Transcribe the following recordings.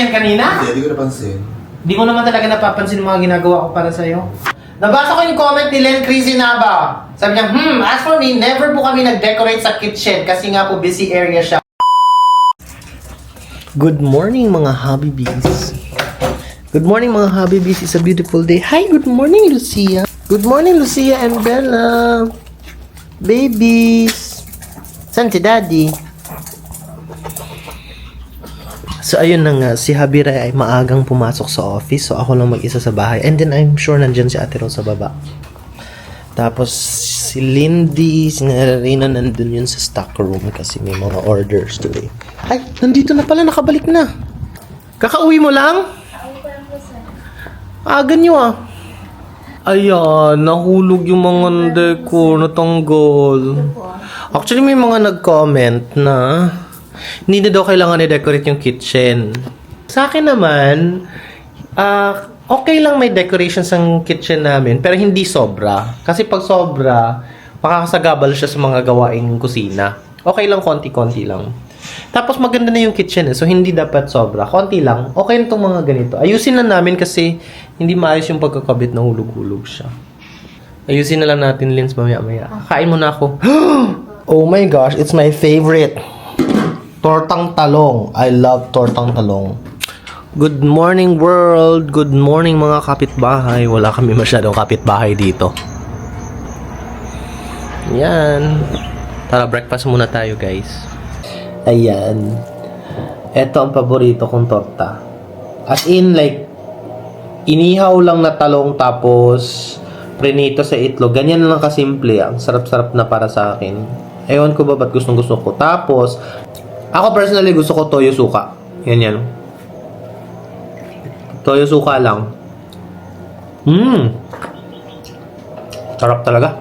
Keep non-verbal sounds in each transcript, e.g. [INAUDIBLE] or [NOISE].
yan kanina? Hindi, hindi ko napansin. Hindi ko naman talaga napapansin mga ginagawa ko para sa'yo. Nabasa ko yung comment ni Len Crisinaba. Sabi niya, hmm, as for me, never po kami nag-decorate sa kitchen kasi nga po busy area siya. Good morning mga Habibis. Good morning mga Habibis. It's a beautiful day. Hi, good morning Lucia. Good morning Lucia and Bella. Babies. San si Daddy? So ayun na nga, si Habira ay maagang pumasok sa office. So ako lang mag-isa sa bahay. And then I'm sure nandyan si Ate Rose sa baba. Tapos si Lindy, si Narina nandun yun sa stock room kasi may mga orders today. Ay, nandito na pala, nakabalik na. Kakauwi mo lang? Aga nyo ah. Ayan, nahulog yung mga nde ko, natanggal. Actually, may mga nag-comment na hindi na daw kailangan i-decorate yung kitchen. Sa akin naman, ah, okay lang may decorations ang kitchen namin, pero hindi sobra. Kasi pag sobra, makakasagabal siya sa mga gawaing kusina. Okay lang, konti-konti lang. Tapos maganda na yung kitchen eh, so hindi dapat sobra. Konti lang. Okay na itong mga ganito. Ayusin lang namin kasi hindi maayos yung pagkakabit na hulog-hulog siya. Ayusin na lang natin, Lins, mamaya-maya. Kain mo na ako. [GASPS] oh my gosh, it's my favorite. Tortang talong. I love tortang talong. Good morning world. Good morning mga kapitbahay. Wala kami masyadong kapitbahay dito. Yan. Tara, breakfast muna tayo guys. Ayan. Ito ang paborito kong torta. As in like, inihaw lang na talong tapos prinito sa itlog. Ganyan lang kasimple. Ang sarap-sarap na para sa akin. Ewan ko ba ba't gustong gusto ko. Tapos, ako personally gusto ko toyo suka. Yan yan. Toyo suka lang. Mmm. Sarap talaga.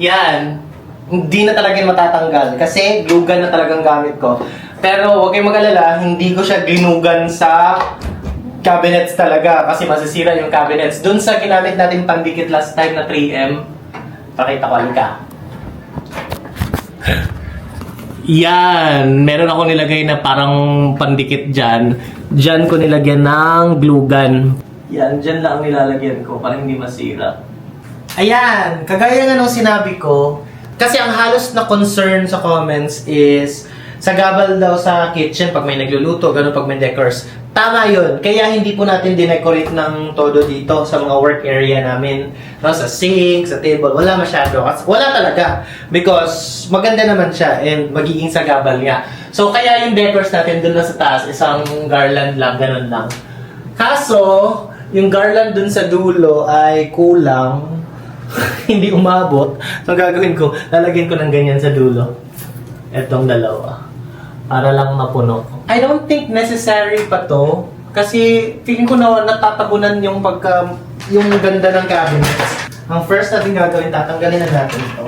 Yan. Hindi na talaga matatanggal. Kasi glugan na talagang gamit ko. Pero huwag kayong mag-alala, hindi ko siya ginugan sa cabinets talaga. Kasi masisira yung cabinets. Doon sa ginamit natin pandikit last time na 3M. Pakita ko, halika. Yan. Meron ako nilagay na parang pandikit dyan. Dyan ko nilagyan ng glue gun. Yan, dyan lang ang nilalagyan ko para hindi masira. Ayan, kagaya nga nung sinabi ko, kasi ang halos na concern sa comments is sa gabal daw sa kitchen pag may nagluluto, ganun pag may decors. Tama yun. Kaya hindi po natin dinecorate ng todo dito sa mga work area namin. No, sa sink, sa table, wala masyado. Wala talaga. Because maganda naman siya and magiging sa gabal nga. So kaya yung decors natin dun na sa taas, isang garland lang, ganun lang. Kaso, yung garland dun sa dulo ay kulang. [LAUGHS] hindi umabot. So, ang gagawin ko, lalagyan ko ng ganyan sa dulo. Etong dalawa. Para lang mapuno. I don't think necessary pa to. Kasi feeling ko na natatabunan yung pagka yung ganda ng cabinet. Ang first natin gagawin, tatanggalin na natin ito.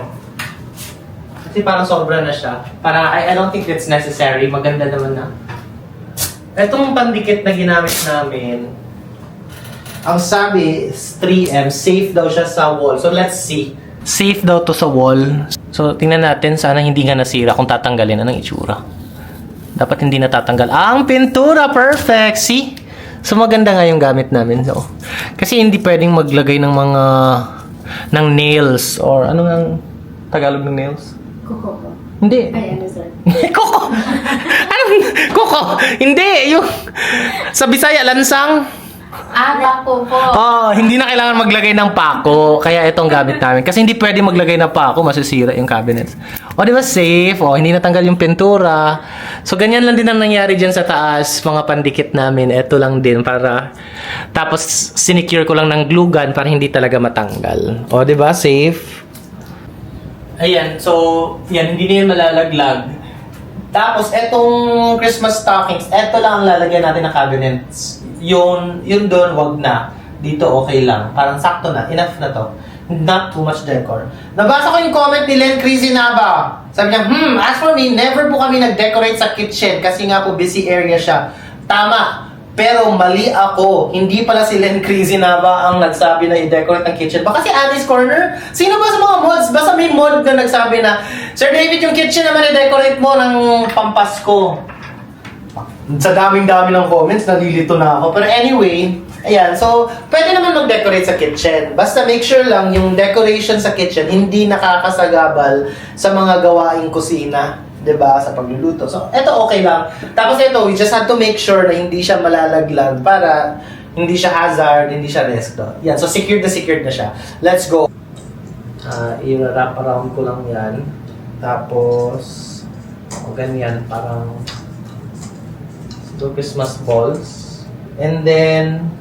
Kasi parang sobra na siya. Para, I, I don't think it's necessary. Maganda naman na. Etong pandikit na ginamit namin, ang sabi is 3M, safe daw siya sa wall. So let's see. Safe daw to sa wall. So tingnan natin, sana hindi nga nasira kung tatanggalin. Anong itsura? Dapat hindi natatanggal. Ah, ang pintura! Perfect! See? So maganda nga yung gamit namin. So, kasi hindi pwedeng maglagay ng mga ng nails or ano nga ang Tagalog ng nails? Kuko po. Hindi. Ay, ano sir? Koko! [LAUGHS] Anong koko? Hindi! Yung sa Bisaya, lansang. Ah, bako po. Oh, hindi na kailangan maglagay ng pako. Kaya itong gamit namin. Kasi hindi pwede maglagay ng pako, masisira yung cabinets. O, di ba safe? O, hindi natanggal yung pintura. So, ganyan lang din ang nangyari dyan sa taas. Mga pandikit namin. Ito lang din para... Tapos, sinicure ko lang ng glue gun para hindi talaga matanggal. O, di ba? Safe. Ayan. So, yan. Hindi na yun malalaglag. Tapos, etong Christmas stockings, eto lang ang lalagyan natin ng cabinets. Yun, yun doon, wag na. Dito, okay lang. Parang sakto na. Enough na to. Not too much decor. Nabasa ko yung comment ni Len Crisinaba. Sabi niya, hmm, as for me, never po kami nag-decorate sa kitchen kasi nga po busy area siya. Tama. Pero mali ako. Hindi pala si Len Crisinaba ang nagsabi na i-decorate ang kitchen. Baka si Annie's Corner? Sino ba sa mga mods? Basta may mod na nagsabi na, Sir David, yung kitchen naman i-decorate mo ng pampasko. Sa daming-dami ng comments, nalilito na ako. Pero anyway, ayan. So, pwede naman mag-decorate sa kitchen. Basta make sure lang yung decoration sa kitchen hindi nakakasagabal sa mga gawaing kusina. 'di ba sa pagluluto. So, eto okay lang. Tapos ito, we just have to make sure na hindi siya malalaglag para hindi siya hazard, hindi siya risk. No? Yan, so secured na secured na siya. Let's go. Ah, i-wrap around ko lang yan. Tapos, o ganyan, parang two Christmas balls. And then,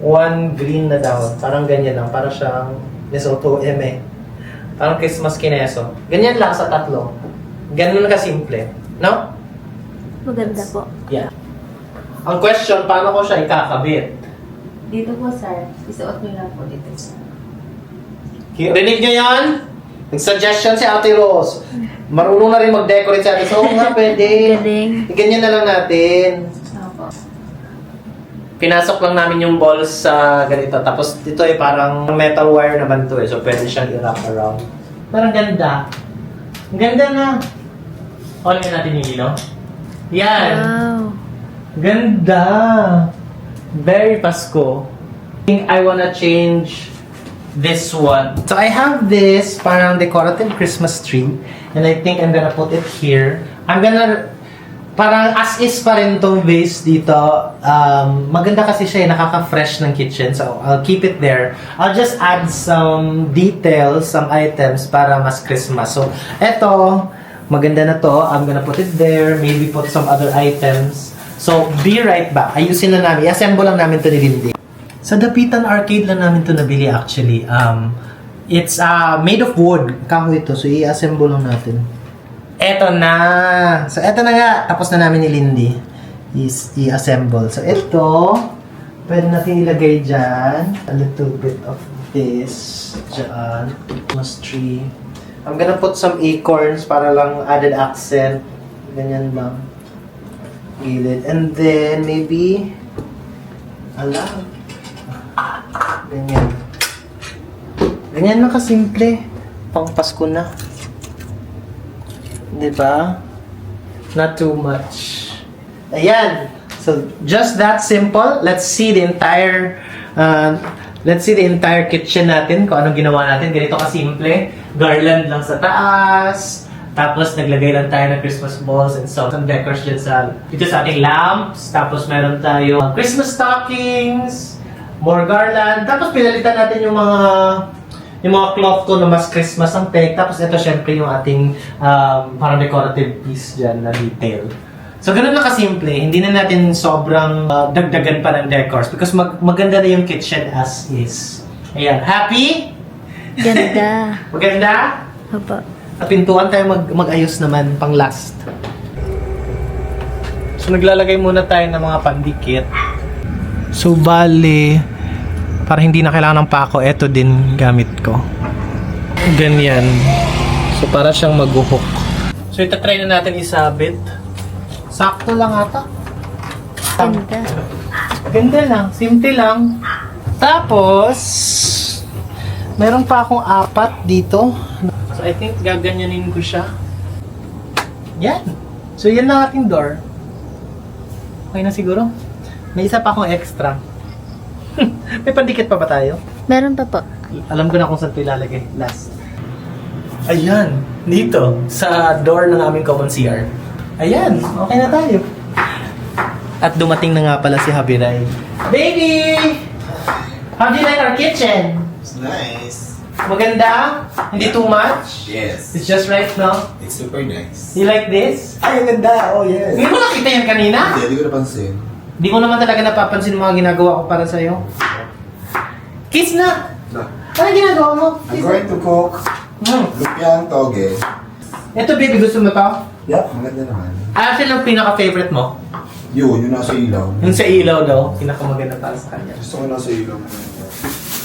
one green na down. Parang ganyan lang. Parang siyang Lesotho eme. Parang Christmas kineso. Ganyan lang sa tatlo. Ganun ka simple. No? Maganda po. Yeah. Ang question, paano ko siya ikakabit? Dito po, sir. Isuot niyo lang po dito, sir. Rinig nyo yan? Nag-suggestion si Ate Rose. Marunong na rin mag-decorate si Ate So, nga, pwede. Galing. Ganyan na lang natin. Pinasok lang namin yung balls sa ganito. Tapos ito ay parang metal wire naman to eh. So pwede siyang i-wrap around. Parang ganda. Ang ganda na. On nga natin yung ilaw. Yan. Wow. Ganda. Very Pasko. I think I wanna change this one. So I have this parang decorative Christmas tree. And I think I'm gonna put it here. I'm gonna parang as is pa rin tong vase dito. Um, maganda kasi siya, eh, nakaka-fresh ng kitchen. So, I'll keep it there. I'll just add some details, some items para mas Christmas. So, eto, maganda na to. I'm gonna put it there. Maybe put some other items. So, be right back. Ayusin na namin. I-assemble lang namin to ni Lindy. Sa Dapitan Arcade lang namin to nabili actually. Um, it's uh, made of wood. Kahoy ito. So, i-assemble lang natin. Eto na. So, eto na nga. Tapos na namin ni Lindy. Is i-assemble. So, ito. Pwede natin ilagay dyan. A little bit of this. Dyan. Christmas tree. I'm gonna put some acorns para lang added accent. Ganyan lang. Gilid. And then, maybe, ala, ganyan. Ganyan lang kasimple. Pang Pasko na. 'Di ba? Not too much. Ayan. So, just that simple. Let's see the entire uh, let's see the entire kitchen natin kung anong ginawa natin. Ganito kasimple. Garland lang sa taas. Tapos, naglagay lang tayo ng Christmas balls and so, some decors dyan sa, dito sa ating lamps. Tapos, meron tayo Christmas stockings, more garland. Tapos, pinalitan natin yung mga yung mga cloth ko na mas Christmas ang take. Tapos ito syempre yung ating um, parang decorative piece dyan na detail. So ganun lang kasimple. Hindi na natin sobrang uh, dagdagan pa ng decors because mag maganda na yung kitchen as is. Ayan. Happy? Ganda. [LAUGHS] Maganda? Opo. At pintuan tayo mag mag-ayos naman pang last. So naglalagay muna tayo ng mga pandikit. So bale, para hindi na kailangan ng pako, eto din gamit ko. Ganyan. So para siyang maghuhok. So itatry na natin isabit. Sakto lang ata. Ganda. Ganda lang. Simple lang. Tapos, meron pa akong apat dito. So, I think gaganyanin ko siya. Yan. So, yan lang ating door. Okay na siguro? May isa pa akong extra. [LAUGHS] May pandikit pa ba tayo? Meron pa po. Alam ko na kung saan ito ilalagay. Last. Ayan. Dito. Sa door ng aming common CR. Ayan. Okay na tayo. At dumating na nga pala si Habiray. Baby! How do you like our kitchen? It's nice. Maganda? Hindi too much? Yes. It's just right, no? It's super nice. You like this? Ay, ang ganda. Oh, yes. Hindi mo nakita yan kanina? Hindi, hindi ko napansin. Hindi ko naman talaga napapansin mga ginagawa ko para sa'yo. Kiss na! Na, Ano ginagawa mo? I'm going to cook Hmm. lumpiang toge. Ito, baby, gusto mo to? Yup, maganda naman. Actually, ang pinaka-favorite mo? Yun, yung nasa ilaw. Yung sa ilaw daw, pinakamaganda para sa kanya. Gusto ko nasa ilaw.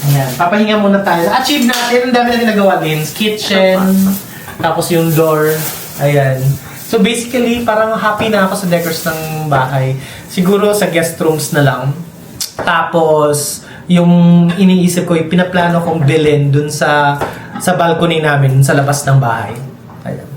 Ayan, papahinga muna tayo. Achieve natin, ang dami natin nagawa din. Kitchen, tapos yung door. Ayan. So basically, parang happy na ako sa decors ng bahay. Siguro sa guest rooms na lang. Tapos, yung iniisip ko, pinaplano kong bilhin dun sa sa balcony namin, sa labas ng bahay. Ayan.